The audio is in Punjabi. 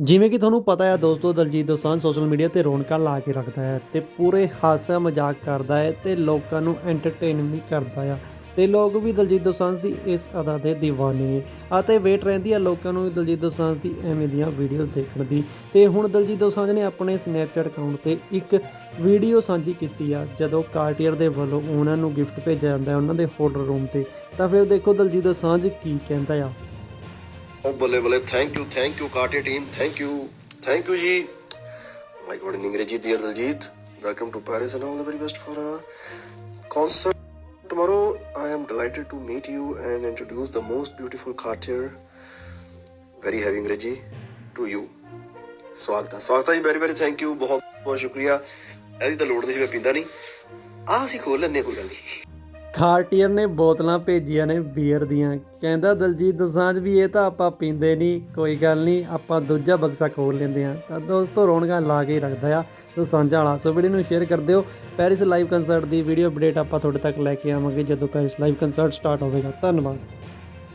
ਜਿਵੇਂ ਕਿ ਤੁਹਾਨੂੰ ਪਤਾ ਹੈ, ਦੋਸਤੋ, ਦਲਜੀਤ ਦੋਸਾਂਝ ਸੋਸ਼ਲ ਮੀਡੀਆ ਤੇ ਰੌਣਕਾਂ ਲਾ ਕੇ ਰੱਖਦਾ ਹੈ ਤੇ ਪੂਰੇ ਹਾਸਾ ਮਜ਼ਾਕ ਕਰਦਾ ਹੈ ਤੇ ਲੋਕਾਂ ਨੂੰ ਐਂਟਰਟੇਨ ਵੀ ਕਰਦਾ ਆ। ਤੇ ਲੋਕ ਵੀ ਦਲਜੀਤ ਦੋਸਾਂਝ ਦੀ ਇਸ ਅਦਾ ਦੇ دیਵਾਨੇ ਨੇ ਅਤੇ ਵੇਟ ਰਹਿੰਦੀ ਹੈ ਲੋਕਾਂ ਨੂੰ ਵੀ ਦਲਜੀਤ ਦੋਸਾਂਝ ਦੀ ਐਵੇਂ ਦੀਆਂ ਵੀਡੀਓਜ਼ ਦੇਖਣ ਦੀ। ਤੇ ਹੁਣ ਦਲਜੀਤ ਦੋਸਾਂਝ ਨੇ ਆਪਣੇ ਸਨੈਪਚੈਟ ਅਕਾਊਂਟ ਤੇ ਇੱਕ ਵੀਡੀਓ ਸਾਂਝੀ ਕੀਤੀ ਆ, ਜਦੋਂ ਕਾਰਟੀਅਰ ਦੇ ਵੱਲੋਂ ਉਹਨਾਂ ਨੂੰ ਗਿਫਟ ਭੇਜਿਆ ਜਾਂਦਾ ਹੈ, ਉਹਨਾਂ ਦੇ ਹੋਟਲ ਰੂਮ ਤੇ। ਤਾਂ ਫਿਰ ਦੇਖੋ ਦਲਜੀਤ ਦੋਸਾਂਝ ਕੀ ਕਹਿੰਦਾ ਆ। ਉਹ ਬੱਲੇ ਬੱਲੇ thank you thank you ਕਾਰਟੇ team thank you thank you ਜੀ। My god in Angrezi dear Daljit welcome to Paris and all the very best for a concert tomorrow. I am delighted to meet you and introduce the most beautiful cartier very heavy Angrezi to you. ਸਵਾਗਤ ਹੈ ਸਵਾਗਤ ਹੈ ਜੀ ਵੈਰੀ ਵੈਰੀ ਥੈਂਕ ਯੂ ਬਹੁਤ ਬਹੁਤ ਸ਼ੁਕਰੀਆ। ਇਹਦੀ ਤਾਂ ਲੋੜ ਨਹੀਂ ਸੀ, ਮੈਂ ਪੀਂਦਾ ਨਹੀਂ। ਆਹ ਅਸੀਂ ਖੋਲ ਲੈਂਦੇ ਕੋਈ ਗੱਲ ਨਹੀਂ। ਖਾਰਟੀਅਰ ਨੇ ਬੋਤਲਾਂ ਭੇਜੀਆਂ ਨੇ ਬੀਅਰ ਦੀਆਂ। ਕਹਿੰਦਾ, ਦਲਜੀਤ, ਦਸਾਂਝ ਵੀ ਇਹ ਤਾਂ ਆਪਾਂ ਪੀਂਦੇ ਨਹੀਂ, ਕੋਈ ਗੱਲ ਨਹੀਂ, ਆਪਾਂ ਦੂਜਾ ਬਕਸਾ ਖੋਲ ਲੈਂਦੇ ਆ ਤਾਂ ਦੋਸਤੋ, ਰੌਣਕਾਂ ਲਾ ਕੇ ਰੱਖਦਾ ਆ ਦਸਾਂਝ ਵਾਲਾ। ਸੋ ਵੀਡੀਓ ਨੂੰ ਸ਼ੇਅਰ ਕਰ ਦਿਓ। ਪੈਰਿਸ ਲਾਈਵ ਕੰਸਰਟ ਦੀ ਵੀਡੀਓ ਅਪਡੇਟ ਆਪਾਂ ਤੁਹਾਡੇ ਤੱਕ ਲੈ ਕੇ ਆਵਾਂਗੇ ਜਦੋਂ ਪੈਰਿਸ ਲਾਈਵ ਕੰਸਰਟ ਸਟਾਰਟ ਹੋਵੇਗਾ। ਧੰਨਵਾਦ।